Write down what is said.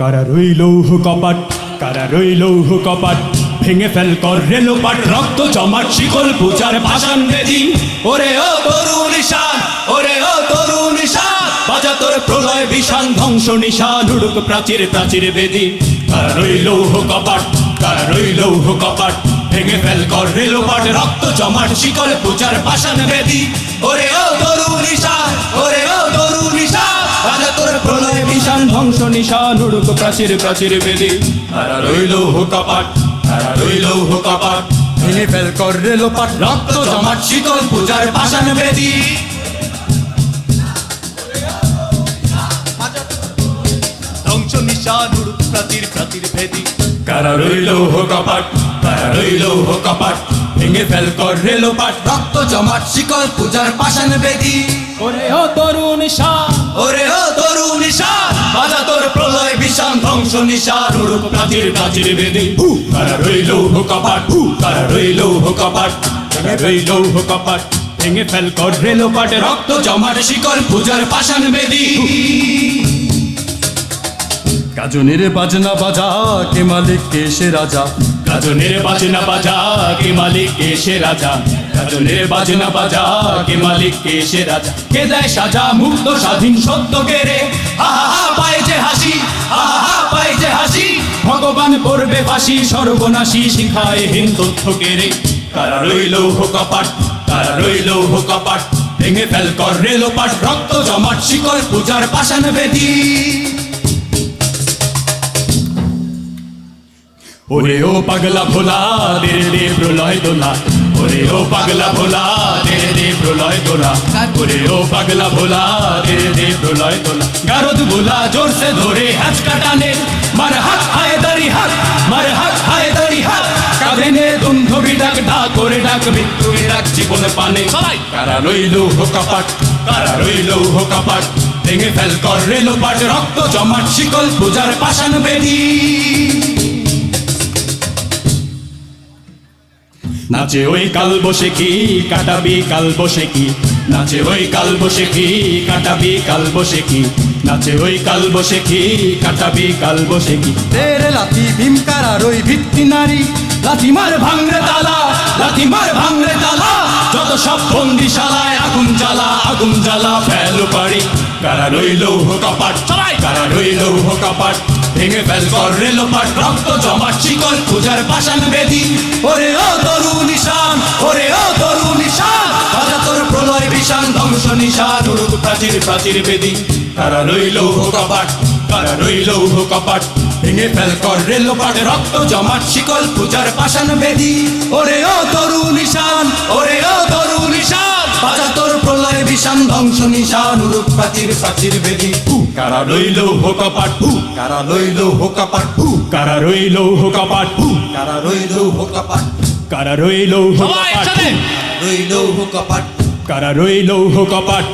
কারা রইল কপাট, কারা রইল কপাট? ভেঙে ফেল কর রেলোপাট রক্ত জমাট, শিকল পূজার ভাষণ বেদি ওরে ও তরুণ ঈশান ওরে ও তরুণ ঈশান বাজা তোর প্রলয় বিষান, ধ্বংস নিশান, উড়ুক প্রাচীর প্রাচীর বেদি। কারা রইল কপাট, কারা রইল কপাট? ভেঙে ফেল কর রেলোপাট রক্ত জমাট, শিকল পূজার ভাষণ বেদি ওরে ও তরুণ ঈশান নিশান উড়ুক প্রাচীর প্রাচীর বেদি। তারা রইল হুকাপাট তারা রইল হুকাপাট। ভেঙে ফেল কর রেলোপাট রক্ত জমাট শীতল পূজার পাশান বেদি। ধ্বংস নিশান উড়ুক প্রাচীর প্রাচীর বেদি। কারা রইল হুকাপাট কারা রইল হুকাপাট। ভেঙে ফেল কর রেলোপাট রক্ত জমাট শিকল পূজার পাশান বেদি। ওরে ও তরুণ শাহ ওরে ও তরুণ বাজা তোর প্রলয় বিশান ধ্বংস নিশান উড়ুক প্রাচীর প্রাচীর বেদি। কারা রইল হুকাপাট কারা রইল হুকাপাট রইল হুকাপাট ভেঙে ফেল কর রেলোপাট রক্ত জমাট শিকল পূজার পাশান বেদি। গাজনের বাজনা বাজা কে মালিক কে সে রাজা? গাজনের বাজনা বাজা কে মালিক কে সে রাজা? গাজনের বাজনা বাজা, কে মালিক, কে সে রাজা? কে দেয় সাজা মুক্ত স্বাধীন সত্য কে রে আহা হাসি আহা হাসি। ভগবান করবে ফাঁসি, সর্বনাশী শিখায় হিন তথ্য রে কারা রইল হোকাপাট কারা রইল হোকাপাট ভেঙে ফেল কর রেলোপাট রক্ত জমাট, শিকল পূজার পাশান বেদী। ওরে ও পাগলা ভোলা দে দে প্রলয় দোলা। ওরে ও পাগলা ভোলা দে দে প্রলয় দোলা ওরে ও পাগলা ভোলা দে দে প্রলয় দোলা গারদ ভোলা জোর সে ধরে হাত কাটানে মার হাত হায় দাড়ি হাত মার হাত হায় দাড়ি হাত। কাঁধে নে দুন্ধবি ডাক ডাক করে ডাক মৃত্যুই ডাক জীবন পানে। কারা রইল হোকাপাট কারা রইল হোকাপাট ভেঙে ফেল কর রেলোপাট রক্ত জমাট শিকল পূজার পাশান বেদী। নাচে ওই কাল বসে কি, কাটাবি কাল বসে কি? নাচে ওই কাল বসে কি, কাটাবি কাল বসে কি? নাচে ওই কাল বসে কি, কাটাবি কাল বসে কি? তেরে লাথি ভীমকারা রই ভিত্তি নারী, লাথি মার ভাঙরে তালা, লাথি মার ভাঙরে তালা। যত সব বন্দিশালায় আগুন জ্বালা আগুন জ্বালা ফেলো পারি কারা রইল হোকাপাট সবাই কারা রইল হোকাপাট ভেঙে ফেল কর রেলোপাট রক্ত জমাট শিকল, পূজার পাশান বেদি। ওরে ও তরু নিশান, ওরে ও তরু নিশান বাজা তোর প্রলয় বিশান ধ্বংস নিশান উড়ুক প্রাচীর প্রাচীর বেদি। কারা রইল হোকাপাট কারা রইল হোকাপাট ভেঙে ফেল কর রেলোপাট রক্ত জমাট শিকল, পূজার পাশান বেদি। ওরে ও তরু নিশান বিশান ধ্বংস নিশান উড়ুক প্রাচীর প্রাচীর বেদি কারা রইল হোকাপাট কারা রইল লইল হোকাপাট কারা রইল হোকাপাট কারা রইল হোকাপাট কারা রইল হোকাপাট রইল হোকাপাট কারা রইল হোকাপাট